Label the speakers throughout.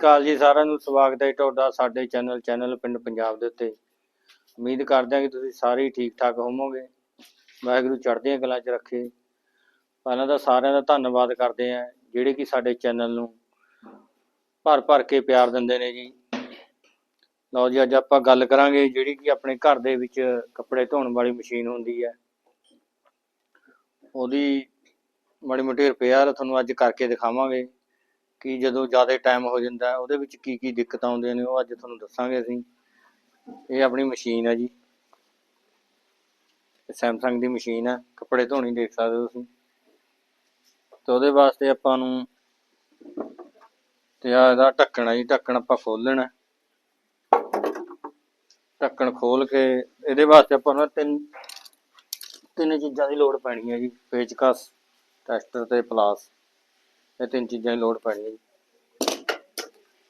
Speaker 1: ਕਾਲ ਜੀ ਸਾਰਿਆਂ ਨੂੰ, ਸਵਾਗਤ ਹੈ ਤੁਹਾਡਾ ਸਾਡੇ ਚੈਨਲ ਚੈਨਲ ਪਿੰਡ ਪੰਜਾਬ ਦੇ ਉੱਤੇ। ਉਮੀਦ ਕਰਦੇ ਹਾਂ ਕਿ ਤੁਸੀਂ ਸਾਰੇ ਹੀ ਠੀਕ ਠਾਕ ਹੋਵੋਗੇ। ਵਾਹਿਗੁਰੂ ਚੜ੍ਹਦੀਆਂ ਕਲਾਂ 'ਚ ਰੱਖੇ। ਪਹਿਲਾਂ ਤਾਂ ਸਾਰਿਆਂ ਦਾ ਧੰਨਵਾਦ ਕਰਦੇ ਹਾਂ, ਜਿਹੜੇ ਕਿ ਸਾਡੇ ਚੈਨਲ ਨੂੰ ਭਰ ਭਰ ਕੇ ਪਿਆਰ ਦਿੰਦੇ ਨੇ ਜੀ। ਲਓ ਜੀ, ਅੱਜ ਆਪਾਂ ਗੱਲ ਕਰਾਂਗੇ ਜਿਹੜੀ ਕਿ ਆਪਣੇ ਘਰ ਦੇ ਵਿੱਚ ਕੱਪੜੇ ਧੋਣ ਵਾਲੀ ਮਸ਼ੀਨ ਹੁੰਦੀ ਹੈ। ਉਹਦੀ ਮਾੜੀ ਮੋਟੀ ਰਿਪੇਅਰ ਤੁਹਾਨੂੰ ਅੱਜ ਕਰਕੇ ਦਿਖਾਵਾਂਗੇ। ਕਿ ਜਦੋਂ ਜ਼ਿਆਦਾ ਟਾਈਮ ਹੋ ਜਾਂਦਾ ਉਹਦੇ ਵਿੱਚ ਕੀ ਕੀ ਦਿੱਕਤਾਂ ਆਉਂਦੀਆਂ ਨੇ, ਉਹ ਅੱਜ ਤੁਹਾਨੂੰ ਦੱਸਾਂਗੇ ਅਸੀਂ। ਇਹ ਆਪਣੀ ਮਸ਼ੀਨ ਹੈ ਜੀ। ਸੈਮਸੰਗ ਦੀ ਮਸ਼ੀਨ ਹੈ, ਕੱਪੜੇ ਧੋਣੀ ਦੇਖ ਸਕਦੇ ਹੋ ਤੁਸੀਂ। ਤੇ ਉਹਦੇ ਵਾਸਤੇ ਆਪਾਂ ਨੂੰ ਤੇ ਆ ਇਹਦਾ ਢੱਕਣ ਹੈ ਜੀ, ਢੱਕਣ ਆਪਾਂ ਖੋਲਣਾ ਢੱਕਣ ਖੋਲ ਕੇ ਇਹਦੇ ਵਾਸਤੇ ਆਪਾਂ ਨੂੰ ਤਿੰਨ ਤਿੰਨ ਚੀਜ਼ਾਂ ਦੀ ਲੋੜ ਪੈਣੀ ਹੈ ਜੀ। ਪੇਚਕਸ ਟੈਸਟਰ ਤੇ ਪਲਾਸ ਇਹ ਤਿੰਨ ਚੀਜ਼ਾਂ ਦੀ ਲੋੜ ਪੈਣੀ ਹੈ ਜੀ।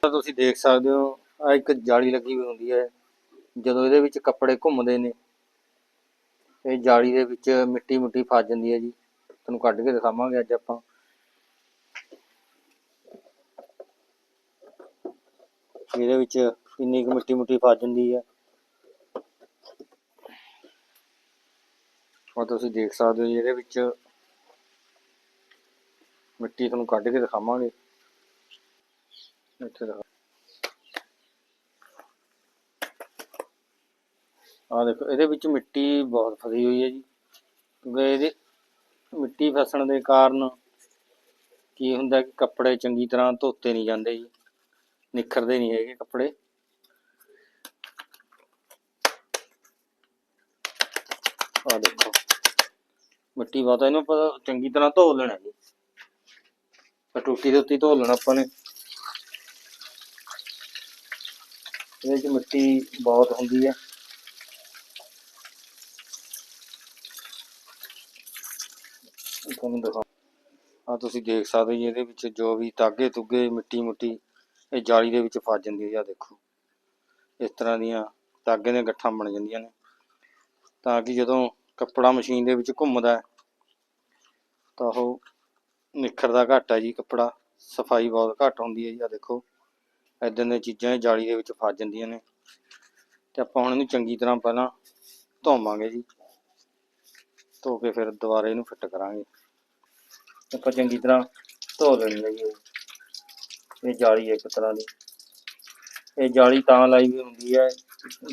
Speaker 1: ਤਾਂ ਤੁਸੀਂ ਦੇਖ ਸਕਦੇ ਹੋ ਆ ਇੱਕ ਜਾਲੀ ਲੱਗੀ ਹੋਈ ਹੁੰਦੀ ਹੈ। ਜਦੋਂ ਇਹਦੇ ਵਿੱਚ ਕੱਪੜੇ ਘੁੰਮਦੇ ਨੇ, ਇਹ ਜਾਲੀ ਦੇ ਵਿੱਚ ਮਿੱਟੀ ਮੁੱਟੀ ਫਸ ਜਾਂਦੀ ਹੈ ਜੀ। ਤੁਹਾਨੂੰ ਕੱਢ ਕੇ ਦਿਖਾਵਾਂਗੇ ਅੱਜ ਆਪਾਂ। ਇਹਦੇ ਵਿੱਚ ਇੰਨੀ ਕੁ ਮਿੱਟੀ ਮੁੱਟੀ ਫਸ ਜਾਂਦੀ ਹੈ। ਉਹ ਤੁਸੀਂ ਦੇਖ ਸਕਦੇ ਹੋ ਜੀ, ਇਹਦੇ ਵਿੱਚ ਮਿੱਟੀ ਤੁਹਾਨੂੰ ਕੱਢ ਕੇ ਦਿਖਾਵਾਂਗੇ। ਇੱਥੇ ਦਿਖਾ। ਆ ਦੇਖੋ, ਇਹਦੇ ਵਿੱਚ ਮਿੱਟੀ ਬਹੁਤ ਫਸੀ ਹੋਈ ਹੈ ਜੀ। ਕਿਉਂਕਿ ਇਹਦੇ ਮਿੱਟੀ ਫਸਣ ਦੇ ਕਾਰਨ ਕੀ ਹੁੰਦਾ ਕਿ ਕੱਪੜੇ ਚੰਗੀ ਤਰ੍ਹਾਂ ਧੋਤੇ ਨਹੀਂ ਜਾਂਦੇ ਜੀ। ਨਿਖਰਦੇ ਨਹੀਂ ਹੈਗੇ ਕੱਪੜੇ। ਆ ਦੇਖੋ, ਮਿੱਟੀ ਬਹੁਤ ਇਹਨੂੰ ਆਪਾਂ ਚੰਗੀ ਤਰ੍ਹਾਂ ਧੋ ਲੈਣਾ ਜੀ। ਪਰ ਟੂਟੀ ਦੇ ਉੱਤੇ ਧੋ ਲੈਣਾ ਆਪਾਂ ਨੇ। ਇਹਦੇ ਵਿੱਚ ਮਿੱਟੀ ਬਹੁਤ ਹੁੰਦੀ ਹੈ। ਤੁਹਾਨੂੰ ਦਿਖਾ ਆ ਤੁਸੀਂ ਦੇਖ ਸਕਦੇ ਜੀ, ਇਹਦੇ ਵਿੱਚ ਜੋ ਵੀ ਤਾਗੇ ਤੁਗੇ ਮਿੱਟੀ ਮੁੱਟੀ, ਇਹ ਜਾਲੀ ਦੇ ਵਿੱਚ ਫਸ ਜਾਂਦੀ ਹੈ। ਆ ਦੇਖੋ, ਇਸ ਤਰ੍ਹਾਂ ਦੀਆਂ ਤਾਗੇ ਦੀਆਂ ਗੱਠਾਂ ਬਣ ਜਾਂਦੀਆਂ ਨੇ। ਤਾਂ ਕਿ ਜਦੋਂ ਕੱਪੜਾ ਮਸ਼ੀਨ ਦੇ ਵਿੱਚ ਘੁੰਮਦਾ ਤਾਂ ਉਹ ਨਿਖਰਦਾ ਘੱਟ ਹੈ ਜੀ, ਕੱਪੜਾ ਸਫ਼ਾਈ ਬਹੁਤ ਘੱਟ ਹੁੰਦੀ ਹੈ ਜੀ, ਆ ਦੇਖੋ। ਇਦਾਂ ਦੀਆਂ ਚੀਜ਼ਾਂ ਜਾਲੀ ਦੇ ਵਿੱਚ ਫਸ ਜਾਂਦੀਆਂ ਨੇ। ਤੇ ਆਪਾਂ ਹੁਣ ਇਹਨੂੰ ਚੰਗੀ ਤਰ੍ਹਾਂ ਪਹਿਲਾਂ ਧੋਵਾਂਗੇ ਜੀ। ਧੋ ਕੇ ਫਿਰ ਦੁਬਾਰਾ ਇਹਨੂੰ ਫਿੱਟ ਕਰਾਂਗੇ। ਆਪਾਂ ਚੰਗੀ ਤਰ੍ਹਾਂ ਧੋ ਲੈਣੀ ਹੈ ਜੀ ਇਹ। ਜਾਲੀ ਹੈ ਇੱਕ ਤਰ੍ਹਾਂ ਦੀ। ਇਹ ਜਾਲੀ ਤਾਂ ਲਾਈ ਵੀ ਹੁੰਦੀ ਹੈ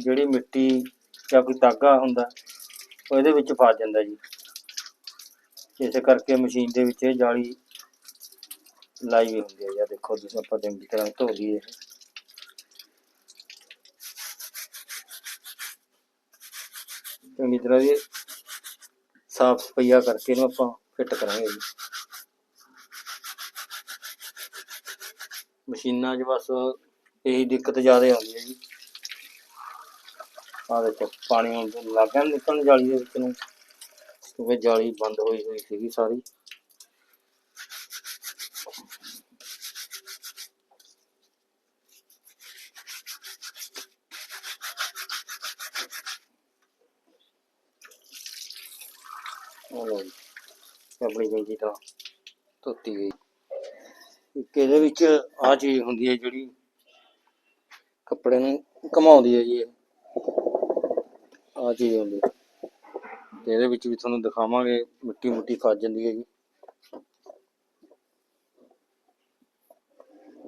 Speaker 1: ਜਿਹੜੀ ਮਿੱਟੀ ਜਾਂ ਕੋਈ ਤਾਗਾ ਹੁੰਦਾ, ਉਹ ਇਹਦੇ ਵਿੱਚ ਫਸ ਜਾਂਦਾ ਜੀ। ਇਸ ਕਰਕੇ ਮਸ਼ੀਨ ਦੇ ਵਿੱਚ ਇਹ ਜਾਲੀ ਲਾਈ ਵੀ ਹੁੰਦੀ ਹੈ। ਜਾਂ ਦੇਖੋ ਜਿਸ ਆਪਾਂ ਚੰਗੀ ਤਰ੍ਹਾਂ ਧੋ ਲਈਏ। ਚੰਗੀ ਤਰ੍ਹਾਂ ਇਹ ਸਾਫ਼ ਸਫਾਈਆ ਕਰਕੇ ਇਹਨੂੰ ਆਪਾਂ ਫਿੱਟ ਕਰਾਂਗੇ ਜੀ। ਮਸ਼ੀਨਾਂ 'ਚ ਬਸ ਇਹੀ ਦਿੱਕਤ ਜ਼ਿਆਦਾ ਆਉਂਦੀ ਹੈ ਜੀ। ਆਹ ਦੇਖੋ, ਪਾਣੀ ਹੁਣ ਲੱਗ ਗਿਆ, ਨਿਕਲਣ ਜਾਲੀ ਦੇ ਵਿੱਚ ਨੂੰ। ਕਿਉਂਕਿ ਜਾਲੀ ਬੰਦ ਹੋਈ ਹੋਈ ਸੀਗੀ ਸਾਰੀ। ਆਪਣੀ ਚੰਗੀ ਤਾਂ ਧੋਤੀ ਗਈ। ਇੱਕ ਇਹਦੇ ਵਿੱਚ ਆ ਚੀਜ਼ ਹੁੰਦੀ ਹੈ ਜਿਹੜੀ ਕੱਪੜੇ ਨੂੰ ਘਮਾਉਂਦੀ ਹੈ ਜੀ ਇਹ। ਆ ਚੀਜ਼ ਹੁੰਦੀ ਹੈ। ਤੇ ਇਹਦੇ ਵਿੱਚ ਵੀ ਤੁਹਾਨੂੰ ਦਿਖਾਵਾਂਗੇ ਮਿੱਟੀ ਮੁੱਟੀ ਫਸ ਜਾਂਦੀ ਹੈ ਜੀ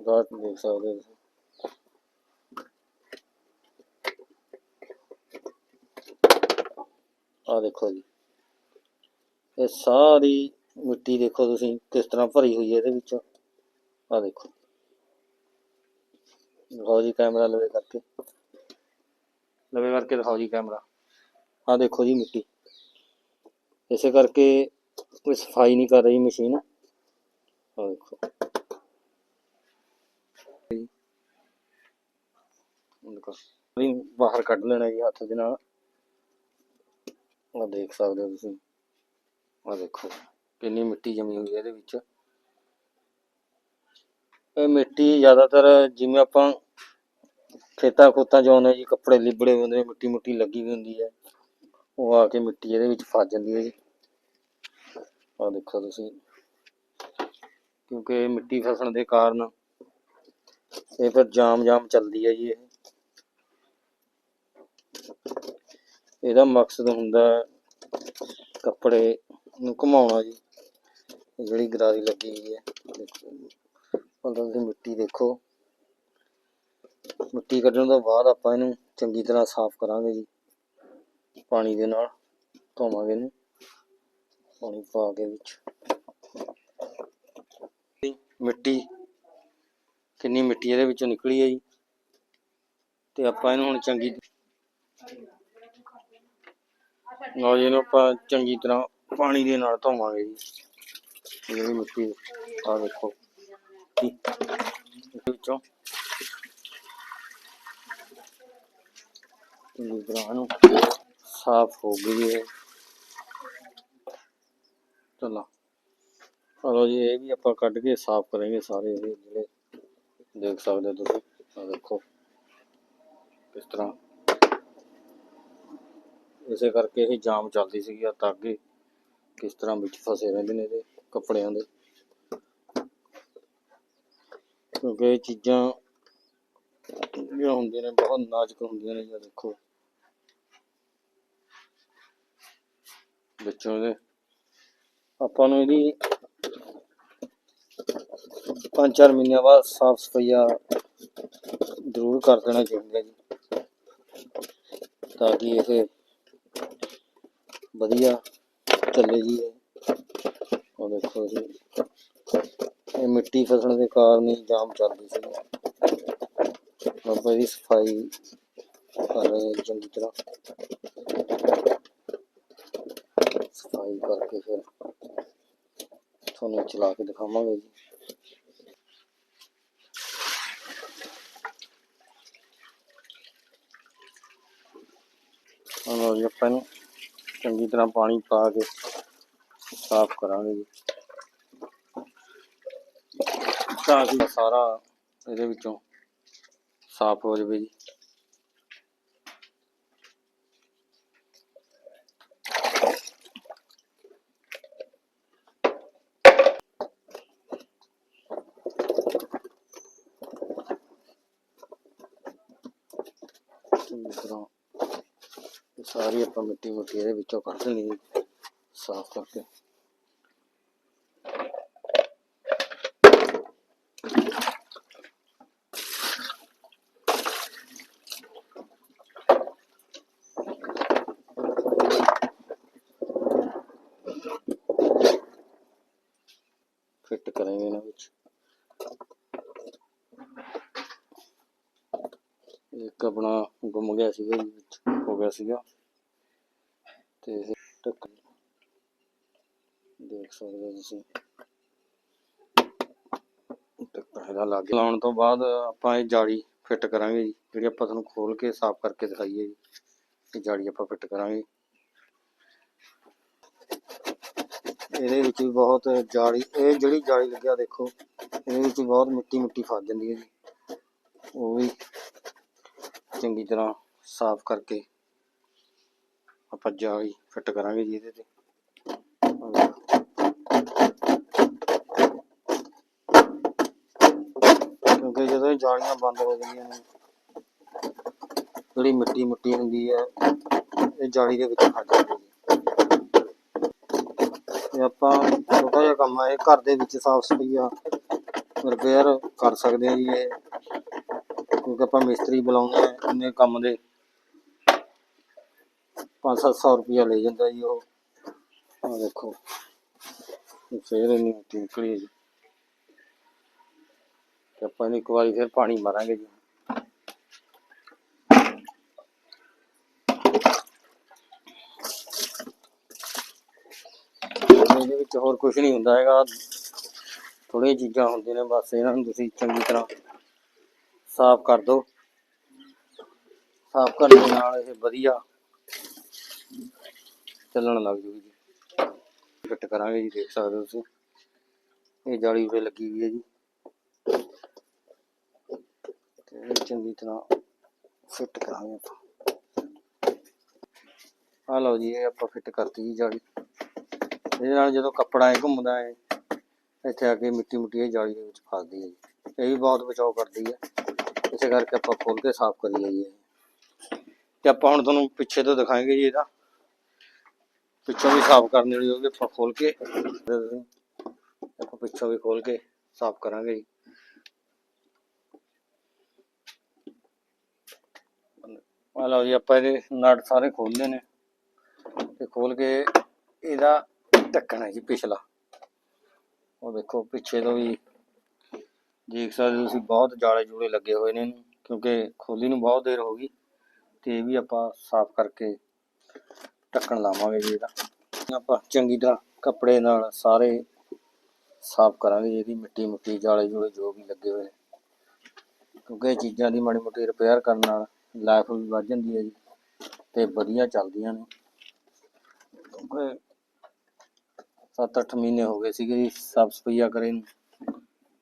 Speaker 1: ਗਾਤ ਦੇਖ ਸਕਦੇ ਹੋ ਆ ਦੇਖੋ ਜੀ। ਇਹ ਸਾਰੀ ਮਿੱਟੀ ਦੇਖੋ ਤੁਸੀਂ, ਕਿਸ ਤਰ੍ਹਾਂ ਭਰੀ ਹੋਈ ਹੈ ਇਹਦੇ ਵਿੱਚ। ਆ ਦੇਖੋ। ਦਿਖਾਓ ਜੀ ਕੈਮਰਾ ਲਵੇ ਕਰਕੇ। ਲਵੇ ਕਰਕੇ ਦਿਖਾਓ ਜੀ ਕੈਮਰਾ। ਆ ਦੇਖੋ ਜੀ ਮਿੱਟੀ। ਇਸੇ ਕਰਕੇ ਕੋਈ ਸਫ਼ਾਈ ਨਹੀਂ ਕਰ ਰਹੀ ਮਸ਼ੀਨ। ਆ ਦੇਖੋ। ਦੇਖੋ, ਵੀ ਬਾਹਰ ਕੱਢ ਲੈਣਾ ਜੀ ਹੱਥ ਦੇ ਨਾਲ। ਆ ਦੇਖ ਸਕਦੇ ਹੋ ਤੁਸੀਂ। ਆ ਦੇਖੋ, ਕਿੰਨੀ ਮਿੱਟੀ ਜਮੀ ਹੋਈ ਹੈ ਇਹਦੇ ਵਿੱਚ। ਇਹ ਮਿੱਟੀ ਜ਼ਿਆਦਾਤਰ ਜਿਵੇਂ ਆਪਾਂ ਖੇਤਾਂ ਖੋਤਾਂ 'ਚ ਆਉਂਦੇ ਜੀ, ਕੱਪੜੇ ਲਿਬੜੇ ਹੁੰਦੇ ਨੇ ਮਿੱਟੀ ਮੁੱਟੀ ਲੱਗੀ ਹੋਈ ਹੁੰਦੀ ਹੈ। ਉਹ ਆ ਕੇ ਮਿੱਟੀ ਇਹਦੇ ਵਿੱਚ ਫਸ ਜਾਂਦੀ ਹੈ ਜੀ। ਆ ਦੇਖੋ ਤੁਸੀਂ। ਕਿਉਂਕਿ ਮਿੱਟੀ ਫਸਣ ਦੇ ਕਾਰਨ ਇਹ ਫਿਰ ਜਾਮ ਜਾਮ ਚੱਲਦੀ ਹੈ ਜੀ ਇਹ। ਇਹਦਾ ਮਕਸਦ ਹੁੰਦਾ ਕੱਪੜੇ ਨੂੰ ਘੁਮਾਉਣਾ ਜੀ। ਜਿਹੜੀ ਗਰਾਰੀ ਲੱਗੀ ਹੋਈ ਹੈ ਮਤਲਬ ਤੁਸੀਂ ਮਿੱਟੀ ਦੇਖੋ। ਮਿੱਟੀ ਕੱਢਣ ਤੋਂ ਬਾਅਦ ਆਪਾਂ ਇਹਨੂੰ ਚੰਗੀ ਤਰ੍ਹਾਂ ਸਾਫ਼ ਕਰਾਂਗੇ ਜੀ। ਪਾਣੀ ਦੇ ਨਾਲ ਧੋਵਾਂਗੇ ਇਹਨੂੰ। ਪਾਣੀ ਪਾ ਕੇ ਵਿੱਚ। ਮਿੱਟੀ, ਕਿੰਨੀ ਮਿੱਟੀ ਇਹਦੇ ਵਿੱਚੋਂ ਨਿਕਲੀ ਹੈ ਜੀ। ਤੇ ਆਪਾਂ ਇਹਨੂੰ ਹੁਣ ਚੰਗੀ ਲਓ ਜੀ, ਇਹਨੂੰ ਆਪਾਂ ਚੰਗੀ ਤਰ੍ਹਾਂ ਪਾਣੀ ਦੇ ਨਾਲ ਧੋਵਾਂਗੇ ਜੀ। ਜਿਹੜੀ ਮਿੱਟੀ ਆ ਦੇਖੋ। ਵਿੱਚੋਂ। ਚੰਗੀ ਤਰ੍ਹਾਂ ਇਹਨੂੰ ਸਾਫ਼ ਹੋ ਗਈ ਹੈ ਚਲੋ ਚਲੋ ਜੀ ਇਹ ਵੀ ਆਪਾਂ ਕੱਢ ਕੇ ਸਾਫ਼ ਕਰਾਂਗੇ ਸਾਰੇ ਇਹ ਜਿਹੜੇ ਦੇਖ ਸਕਦੇ ਹੋ ਤੁਸੀਂ ਆ ਦੇਖੋ ਕਿਸ ਤਰ੍ਹਾਂ ਇਸੇ ਕਰਕੇ ਇਹ ਜਾਮ ਚੱਲਦੀ ਸੀਗੀ ਆ ਤਾਗੇ ਕਿਸ ਤਰ੍ਹਾਂ ਵਿੱਚ ਫਸੇ ਰਹਿੰਦੇ ਨੇ ਇਹਦੇ ਕੱਪੜਿਆਂ ਦੇ ਕਿਉਂਕਿ ਇਹ ਚੀਜ਼ਾਂ ਜਿਹੜੀਆਂ ਹੁੰਦੀਆਂ ਨੇ ਬਹੁਤ ਨਾਜ਼ੁਕ ਹੁੰਦੀਆਂ ਨੇ ਜੀ ਦੇਖੋ ਵਿੱਚੋਂ ਇਹਦੇ ਆਪਾਂ ਨੂੰ ਇਹਦੀ ਪੰਜ ਚਾਰ ਮਹੀਨਿਆਂ ਬਾਅਦ ਸਾਫ਼ ਸਫਾਈਆ ਜ਼ਰੂਰ ਕਰ ਦੇਣਾ ਚਾਹੀਦਾ ਜੀ, ਤਾਂ ਕਿ ਇਹ ਵਧੀਆ ਚੱਲੇ ਜੀ ਉਹ ਦੇਖੋ ਜੀ, ਇਹ ਮਿੱਟੀ ਫਸਣ ਦੇ ਕਾਰਨ ਹੀ ਜਾਮ ਚੱਲਦੀ ਸੀ। ਆਪਾਂ ਦੀ ਸਫ਼ਾਈ ਕਰ ਰਹੇ ਚੰਗੀ ਤਰ੍ਹਾਂ। ਸਫ਼ਾਈ ਕਰਕੇ ਫਿਰ ਤੁਹਾਨੂੰ ਚਲਾ ਕੇ ਦਿਖਾਵਾਂਗੇ ਜੀ। ਹੁਣ ਜੀ, ਆਪਾਂ ਇਹਨੂੰ ਚੰਗੀ ਤਰ੍ਹਾਂ ਪਾਣੀ ਪਾ ਕੇ ਸਾਫ਼ ਕਰਾਂਗੇ ਜੀ। ਤਾਂ ਕਿ ਸਾਰਾ ਇਹਦੇ ਵਿੱਚੋਂ ਸਾਫ਼ ਹੋ ਜਾਵੇ ਜੀ। ਚੰਗੀ ਤਰ੍ਹਾਂ ਇਹ ਸਾਰੀ ਆਪਾਂ ਮਿੱਟੀ ਮੁੱਟੀ ਇਹਦੇ ਵਿੱਚੋਂ ਕੱਢ ਦੇਣੀ ਸਾਫ਼ ਕਰਕੇ। ਫਿੱਟ ਕਰਾਂਗੇ ਇਹਨਾਂ ਵਿੱਚ। ਇੱਕ ਆਪਣਾ ਗੁੰਮ ਗਿਆ ਸੀਗਾ ਵਿੱਚ ਹੋ ਗਿਆ ਸੀਗਾ। ਤੇ ਇਹ ਦੇਖ ਸਕਦੇ ਹੋ ਤੁਸੀਂ। ਢੱਕਣ ਇਹਦਾ ਲੱਗ ਲਾਉਣ ਤੋਂ ਬਾਅਦ ਆਪਾਂ ਇਹ ਜਾਲੀ ਫਿੱਟ ਕਰਾਂਗੇ ਜੀ। ਜਿਹੜੀ ਆਪਾਂ ਤੁਹਾਨੂੰ ਖੋਲ ਕੇ ਸਾਫ਼ ਕਰਕੇ ਦਿਖਾਈਏ ਜੀ, ਇਹ ਜਾਲੀ ਆਪਾਂ ਫਿੱਟ ਕਰਾਂਗੇ। ਇਹਦੇ ਵਿੱਚ ਵੀ ਬਹੁਤ ਜਾਲੀ, ਇਹ ਜਿਹੜੀ ਜਾਲੀ ਲੱਗਿਆ ਦੇਖੋ, ਇਹਦੇ ਵਿੱਚ ਬਹੁਤ ਮਿੱਟੀ ਮਿੱਟੀ ਫਸ ਜਾਂਦੀ ਹੈ ਜੀ। ਉਹ ਵੀ ਚੰਗੀ ਤਰ੍ਹਾਂ ਸਾਫ਼ ਕਰਕੇ ਆਪਾਂ ਜਾਲੀ ਫਿੱਟ ਕਰਾਂਗੇ ਜੀ ਇਹਦੇ ਤੇ। ਕਿਉਂਕਿ ਜਦੋਂ ਇਹ ਜਾਲੀਆਂ ਬੰਦ ਹੋ ਜਾਂਦੀਆਂ ਨੇ, ਜਿਹੜੀ ਮਿੱਟੀ ਮੁੱਟੀ ਹੁੰਦੀ ਹੈ, ਇਹ ਜਾਲੀ ਦੇ ਵਿੱਚ ਫਸ ਜਾਂਦੀ ਹੈ। ਇਹ ਆਪਾਂ ਛੋਟਾ ਜਿਹਾ ਕੰਮ ਹੈ ਇਹ ਘਰ ਦੇ ਵਿੱਚ ਸਾਫ਼ ਸਫ਼ਾਈ ਆ ਰਿਪੇਅਰ ਕਰ ਸਕਦੇ ਹਾਂ ਜੀ ਇਹ। ਕਿਉਂਕਿ ਆਪਾਂ ਮਿਸਤਰੀ ਬੁਲਾਉਂਦੇ ਆ ਇੰਨੇ ਕੰਮ ਦੇ 5-700 ਰੁਪਇਆ ਲੈ ਜਾਂਦਾ ਜੀ ਉਹ। ਆ ਦੇਖੋ ਇਹ ਫੇਰ ਇੰਨੀ ਮਿੱਟੀ ਨਿਕਲੀ ਜੀ। ਤੇ ਆਪਾਂ ਇੱਕ ਵਾਰੀ ਫਿਰ ਪਾਣੀ ਮਾਰਾਂਗੇ ਜੀ। ਇਹਦੇ ਵਿੱਚ ਹੋਰ ਕੁਝ ਨਹੀਂ ਹੁੰਦਾ ਹੈਗਾ। ਥੋੜੀਆਂ ਚੀਜ਼ਾਂ ਹੁੰਦੀਆਂ ਨੇ, ਬਸ ਇਹਨਾਂ ਨੂੰ ਤੁਸੀਂ ਚੰਗੀ ਤਰ੍ਹਾਂ ਸਾਫ਼ ਕਰ ਦਿਓ। ਸਾਫ਼ ਕਰਨ ਦੇ ਨਾਲ ਇਹ ਵਧੀਆ ਚੱਲਣ ਲੱਗ ਜੂਗੀ ਜੀ। ਫਿੱਟ ਕਰਾਂਗੇ ਜੀ, ਦੇਖ ਸਕਦੇ ਹੋ ਤੁਸੀਂ। ਇਹ ਜਾਲੀ ਉਰੇ ਲੱਗੀ ਹੋਈ ਹੈ ਜੀ। ਤੇ ਚੰਗੀ ਤਰ੍ਹਾਂ ਫਿੱਟ ਕਰਾਂਗੇ ਆਪਾਂ। ਆ ਲਓ ਜੀ, ਇਹ ਆਪਾਂ ਫਿੱਟ ਕਰਤੀ ਜੀ ਜਾਲੀ। ਇਹਦੇ ਨਾਲ ਜਦੋਂ ਕੱਪੜਾ ਇਹ ਘੁੰਮਦਾ ਹੈ, ਇੱਥੇ ਆ ਕੇ ਮਿੱਟੀ ਮੁੱਟੀ ਇਹ ਜਾਲੀ ਦੇ ਵਿੱਚ ਫਸਦੀ ਹੈ ਜੀ। ਇਹ ਵੀ ਬਹੁਤ ਬਚਾਓ ਕਰਦੀ ਹੈ। ਇਸੇ ਕਰਕੇ ਆਪਾਂ ਖੋਲ ਕੇ ਸਾਫ਼ ਕਰੀਏ ਜੀ ਤੇ ਆਪਾਂ ਹੁਣ ਤੁਹਾਨੂੰ ਪਿੱਛੇ ਤੋਂ ਦਿਖਾਏਂਗੇ ਜੀ ਇਹਦਾ। ਪਿੱਛੋਂ ਵੀ ਸਾਫ਼ ਕਰਨ ਹੋਈ ਹੋਵੇ ਆਪਾਂ ਖੋਲ ਕੇ ਆਪਾਂ ਪਿੱਛੋਂ ਵੀ ਖੋਲ ਕੇ ਸਾਫ਼ ਕਰਾਂਗੇ ਜੀ। ਆ ਲਓ ਜੀ, ਆਪਾਂ ਇਹਦੇ ਨਟ ਸਾਰੇ ਖੋਲਦੇ ਨੇ ਤੇ ਖੋਲ ਕੇ ਇਹਦਾ ਢੱਕਣ ਹੈ ਜੀ ਪਿਛਲਾ। ਉਹ ਦੇਖੋ, ਪਿੱਛੇ ਤੋਂ ਵੀ ਦੇਖ ਸਕਦੇ ਤੁਸੀਂ, ਬਹੁਤ ਜਾਲੇ ਜੂਲੇ ਲੱਗੇ ਹੋਏ ਨੇ ਇਹਨੂੰ, ਕਿਉਂਕਿ ਖੋਲੀ ਨੂੰ ਬਹੁਤ ਦੇਰ ਹੋ ਗਈ। ਤੇ ਇਹ ਵੀ ਆਪਾਂ ਸਾਫ਼ ਕਰਕੇ ਢੱਕਣ ਲਾਵਾਂਗੇ ਜੀ ਇਹਦਾ। ਆਪਾਂ ਚੰਗੀ ਤਰ੍ਹਾਂ ਕੱਪੜੇ ਨਾਲ ਸਾਰੇ ਸਾਫ਼ ਕਰਾਂਗੇ ਜੀ ਇਹਦੀ ਮਿੱਟੀ ਮੁੱਟੀ, ਜਾਲੇ ਜੂਲੇ ਜੋ ਵੀ ਲੱਗੇ ਹੋਏ ਨੇ। ਕਿਉਂਕਿ ਇਹ ਚੀਜ਼ਾਂ ਦੀ ਮਾੜੀ ਮੋਟੀ ਰਿਪੇਅਰ ਕਰਨ ਨਾਲ ਲਾਈਫ ਵੀ ਵੱਧ ਜਾਂਦੀ ਹੈ ਜੀ ਤੇ ਵਧੀਆ ਚੱਲਦੀਆਂ ਨੇ। ਕਿਉਂਕਿ 7-8 ਮਹੀਨੇ ਹੋ ਗਏ ਸੀਗੇ ਜੀ, ਸਾਫ਼ ਸਫਾਈਆ ਕਰੇ ਨੂੰ।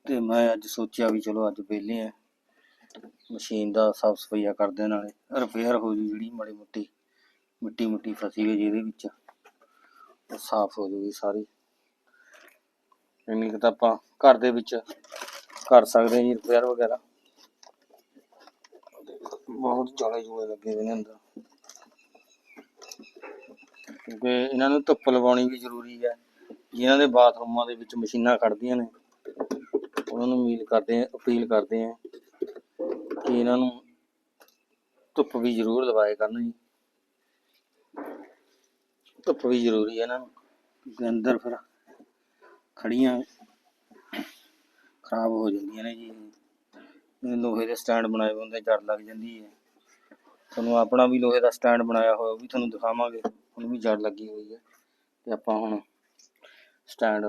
Speaker 1: ਤੇ ਮੈਂ ਅੱਜ ਸੋਚਿਆ ਵੀ ਚਲੋ ਅੱਜ ਵਿਹਲੇ ਆ। ਮਸ਼ੀਨ ਦਾ ਸਾਫ਼ ਸਫਾਈਆ ਕਰਦੇ ਨਾਲੇ ਰਿਪੇਅਰ ਹੋ ਜੂ ਜਿਹੜੀ ਮਾੜੀ ਮੋਟੀ, ਮਿੱਟੀ ਮੁੱਟੀ ਫਸੀ ਹੋਈ ਜਿਹਦੇ ਵਿੱਚ, ਉਹ ਸਾਫ਼ ਹੋ ਜੂਗੀ ਸਾਰੀ। ਇੰਨੀ ਕੁ ਤਾਂ ਆਪਾਂ ਘਰ ਦੇ ਵਿੱਚ ਕਰ ਸਕਦੇ ਜੀ ਰਿਪੇਅਰ ਵਗੈਰਾ। ਬਹੁਤ ਜਲੇ ਜੂਲੇ ਲੱਗੇ ਹੋਏ ਨੇ ਅੰਦਰ। ਕਿਉਂਕਿ ਇਹਨਾਂ ਨੂੰ ਧੁੱਪ ਲਵਾਉਣੀ ਵੀ ਜ਼ਰੂਰੀ ਹੈ ਜਿਨ੍ਹਾਂ ਦੇ ਬਾਥਰੂਮਾਂ ਦੇ ਵਿੱਚ ਮਸ਼ੀਨਾਂ ਖੜਦੀਆਂ ਨੇ, ਉਹਨਾਂ ਨੂੰ ਅਪੀਲ ਕਰਦੇ ਆ, ਅਪੀਲ ਕਰਦੇ ਆ ਕਿ ਇਹਨਾਂ ਨੂੰ ਧੁੱਪ ਵੀ ਜ਼ਰੂਰ ਲਵਾਏ ਕਰਨ ਜੀ। ਧੁੱਪ ਵੀ ਜ਼ਰੂਰੀ ਹੈ ਇਹਨਾਂ ਨੂੰ, ਕਿਉਂਕਿ ਅੰਦਰ ਫਿਰ ਖੜੀਆਂ ਖਰਾਬ ਹੋ ਜਾਂਦੀਆਂ ਨੇ ਜੀ। ਲੋਹੇ ਦੇ ਸਟੈਂਡ ਬਣਾਏ ਹੁੰਦੇ, ਜੜ ਲੱਗ ਜਾਂਦੀ ਹੈ। ਤੁਹਾਨੂੰ ਆਪਣਾ ਵੀ ਲੋਹੇ ਦਾ ਸਟੈਂਡ ਬਣਾਇਆ ਹੋਇਆ, ਉਹ ਵੀ ਤੁਹਾਨੂੰ ਦਿਖਾਵਾਂਗੇ। ਉਹਨੂੰ ਵੀ ਜੜ ਲੱਗੀ ਹੋਈ ਹੈ ਤੇ ਆਪਾਂ ਹੁਣ ਸਟੈਂਡ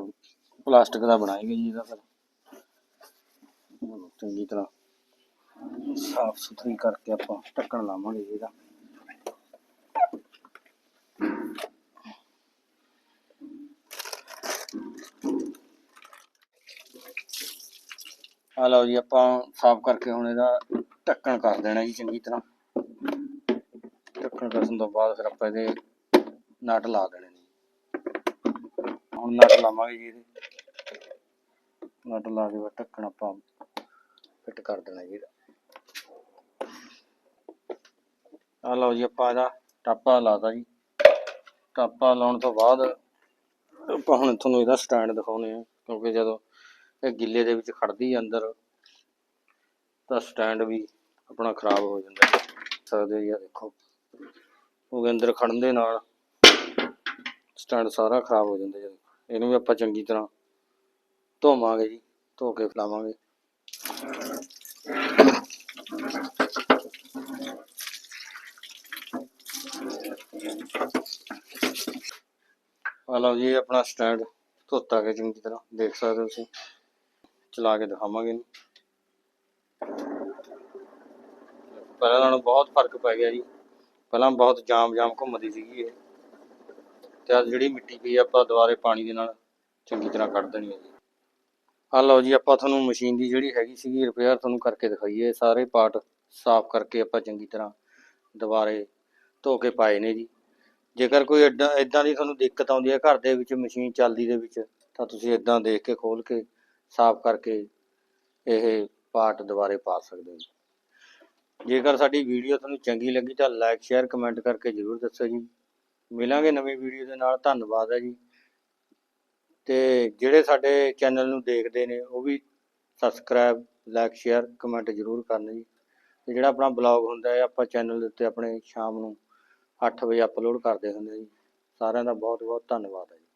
Speaker 1: ਪਲਾਸਟਿਕ ਦਾ ਬਣਾਏਗੇ ਜੀ ਇਹਦਾ ਫਿਰ। ਚੰਗੀ ਤਰ੍ਹਾਂ। ਸਾਫ਼ ਸੁਥਰੀ ਕਰਕੇ ਆਪਾਂ ਢੱਕਣ ਲਾਵਾਂਗੇ ਜੀ ਇਹਦਾ। ਆ ਲਓ ਜੀ, ਆਪਾਂ ਸਾਫ਼ ਕਰਕੇ ਹੁਣ ਇਹਦਾ ਢੱਕਣ ਕਰ ਦੇਣਾ ਜੀ ਚੰਗੀ ਤਰ੍ਹਾਂ। ਢੱਕਣ ਕਰਨ ਤੋਂ ਬਾਅਦ ਫਿਰ ਆਪਾਂ ਇਹਦੇ ਨਟ ਲਾ ਦੇਣੇ ਨੇ। ਹੁਣ ਨਟ ਲਾਵਾਂਗੇ ਜੀ ਇਹਦੇ। ਨਟ ਲਾ ਕੇ ਬਾਅਦ ਢੱਕਣ ਆਪਾਂ ਫਿੱਟ ਕਰ ਦੇਣਾ ਜੀ ਇਹਦਾ। ਆ ਲਓ ਜੀ ਆਪਾਂ ਇਹਦਾ ਟਾਪਾ ਲਾਤਾ ਜੀ। ਟਾਪਾ ਲਾਉਣ ਤੋਂ ਬਾਅਦ ਆਪਾਂ ਹੁਣ ਤੁਹਾਨੂੰ ਇਹਦਾ ਸਟੈਂਡ ਦਿਖਾਉਨੇ ਆ ਕਿਉਂਕਿ ਜਦੋਂ ਇਹ ਗਿੱਲੇ ਦੇ ਵਿੱਚ ਖੜਦੀ ਅੰਦਰ, ਤਾਂ ਸਟੈਂਡ ਵੀ ਆਪਣਾ ਖਰਾਬ ਹੋ ਜਾਂਦਾ ਸਕਦੇ ਜੀ ਆ ਦੇਖੋ। ਉਹਦੇ ਅੰਦਰ ਖੜਨ ਦੇ ਨਾਲ ਸਟੈਂਡ ਸਾਰਾ ਖਰਾਬ ਹੋ ਜਾਂਦਾ ਜੀ। ਇਹਨੂੰ ਵੀ ਆਪਾਂ ਚੰਗੀ ਤਰ੍ਹਾਂ ਧੋਵਾਂਗੇ ਜੀ, ਧੋ ਕੇ ਫਲਾਵਾਂਗੇ ਆ ਲਓ ਜੀ ਆਪਣਾ ਸਟੈਂਡ ਧੋਤਾ ਗਿਆ ਚੰਗੀ ਤਰ੍ਹਾਂ, ਦੇਖ ਸਕਦੇ ਹੋ ਤੁਸੀਂ। ਚਲਾ ਕੇ ਦਿਖਾਵਾਂਗੇ ਇਹਨੂੰ। ਪਹਿਲਾਂ ਨਾਲੋਂ ਬਹੁਤ ਫ਼ਰਕ ਪੈ ਗਿਆ ਜੀ। ਪਹਿਲਾਂ ਬਹੁਤ ਜਾਮ ਜਾਮ ਘੁੰਮਦੀ ਸੀਗੀ ਇਹ। ਤੇ ਅੱਜ ਜਿਹੜੀ ਮਿੱਟੀ ਪਈ ਆਪਾਂ ਦੁਬਾਰੇ ਪਾਣੀ ਦੇ ਨਾਲ ਚੰਗੀ ਤਰ੍ਹਾਂ ਕੱਢ ਦੇਣੀ ਹੈ ਜੀ। ਆ ਲਓ ਜੀ, ਆਪਾਂ ਤੁਹਾਨੂੰ ਮਸ਼ੀਨ ਦੀ ਜਿਹੜੀ ਹੈਗੀ ਸੀਗੀ ਰਿਪੇਅਰ ਤੁਹਾਨੂੰ ਕਰਕੇ ਦਿਖਾਈਏ। ਸਾਰੇ ਪਾਰਟ ਸਾਫ਼ ਕਰਕੇ ਆਪਾਂ ਚੰਗੀ ਤਰ੍ਹਾਂ ਦੁਬਾਰੇ ਧੋ ਕੇ ਪਾਏ ਨੇ ਜੀ। ਜੇਕਰ ਕੋਈ ਏਦਾਂ ਏਦਾਂ ਦੀ ਤੁਹਾਨੂੰ ਦਿੱਕਤ ਆਉਂਦੀ ਹੈ ਘਰ ਦੇ ਵਿੱਚ, ਮਸ਼ੀਨ ਚੱਲਦੀ ਦੇ ਵਿੱਚ, ਤਾਂ ਤੁਸੀਂ ਏਦਾਂ ਦੇਖ ਕੇ ਖੋਲ ਕੇ ਸਾਫ਼ ਕਰਕੇ ਇਹ ਪਾਰਟ ਦੁਬਾਰੇ ਪਾ ਸਕਦੇ ਹੋ। ਜੀ ਜੇਕਰ ਸਾਡੀ ਵੀਡੀਓ ਤੁਹਾਨੂੰ ਚੰਗੀ ਲੱਗੀ ਤਾਂ ਲਾਈਕ, ਸ਼ੇਅਰ, ਕਮੈਂਟ ਕਰਕੇ ਜਰੂਰ ਦੱਸੋ ਜੀ। ਮਿਲਾਂਗੇ ਨਵੀਂ ਵੀਡੀਓ ਦੇ ਨਾਲ, ਧੰਨਵਾਦ ਹੈ ਜੀ। ਤੇ ਜਿਹੜੇ ਸਾਡੇ ਚੈਨਲ ਨੂੰ ਦੇਖਦੇ ਨੇ, ਉਹ ਵੀ ਸਬਸਕ੍ਰਾਈਬ, ਲਾਈਕ, ਸ਼ੇਅਰ, ਕਮੈਂਟ ਜਰੂਰ ਕਰਨ ਜੀ। ਤੇ ਜਿਹੜਾ ਆਪਣਾ ਬਲੌਗ ਹੁੰਦਾ ਹੈ, ਆਪਾਂ ਚੈਨਲ ਦੇ ਉੱਤੇ ਆਪਣੇ ਸ਼ਾਮ ਨੂੰ 8 ਵਜੇ ਅਪਲੋਡ ਕਰਦੇ ਹੁੰਦੇ ਜੀ। ਸਾਰਿਆਂ ਦਾ ਬਹੁਤ ਬਹੁਤ ਧੰਨਵਾਦ ਹੈ ਜੀ।